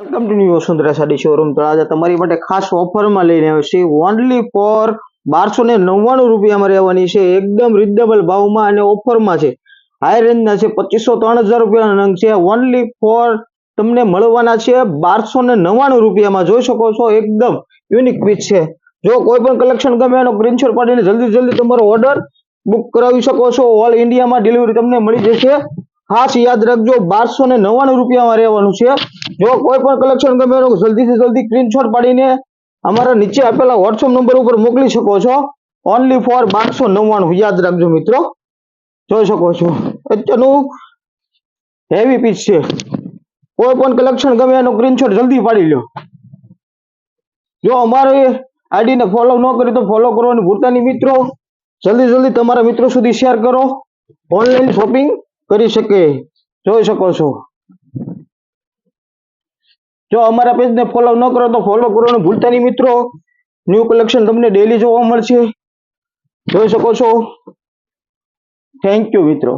Welcome to new Vasundhara sari showroom તો આજે તમારી માટે ખાસ ઓફરમાં લઈને આવ્યો છે ઓનલી ફોર બારસો ને નવ્વાણું રૂપિયામાં રહેવાની છે. એકદમ રિઝનેબલ ભાવમાં અને ઓફરમાં છે. હાઈ રેન્જના છે. પચીસો ત્રણ હજાર રૂપિયાના નંગ છે. ઓનલી ફોર તમને મળવાના છે બારસો ને નવ્વાણું રૂપિયામાં. જોઈ શકો છો, એકદમ યુનિક પીસ છે. જો કોઈ પણ કલેક્શન ગમે એનો સ્ક્રીનશોટ પાડીને જલ્દી જલ્દી તમારો ઓર્ડર બુક કરાવી શકો છો. ઓલ ઇન્ડિયામાં ડિલિવરી તમને મળી જશે. ખાસ યાદ રાખજો, બારસો ને નવ્વાણું રૂપિયામાં રહેવાનું છે. જો કોઈ પણ કલેક્શન ગમે એનો, જલ્દીથી જલ્દી સ્ક્રીનશોટ પાડીને અમારા નીચે આપેલા વોટ્સઅપ નંબર ઉપર મોકલી શકો છો. ઓનલી ફોર બારસો નવ્વાણું, યાદ રાખજો મિત્રો. જોઈ શકો છો. અત્યારનું હેવી પીસ છે. કોઈ પણ કલેક્શન ગમે એનો સ્ક્રીનશોટ જલ્દી પાડી લો. જો અમારી આઈડીને ફોલો ન કરી તો ફોલો કરવાની ભૂલતા નહીં મિત્રો. જલ્દી જલ્દી તમારા મિત્રો સુધી શેર કરો. ઓનલાઈન શોપિંગ કરી શકે, જોઈ શકો છો. જો અમારા પેજને ફોલો ન કરો તો ફોલો કરવાનું ભૂલતા નહીં મિત્રો. ન્યૂ કલેક્શન તમને ડેલી જોવા મળશે. જોઈ શકો છો. થેન્ક યુ મિત્રો.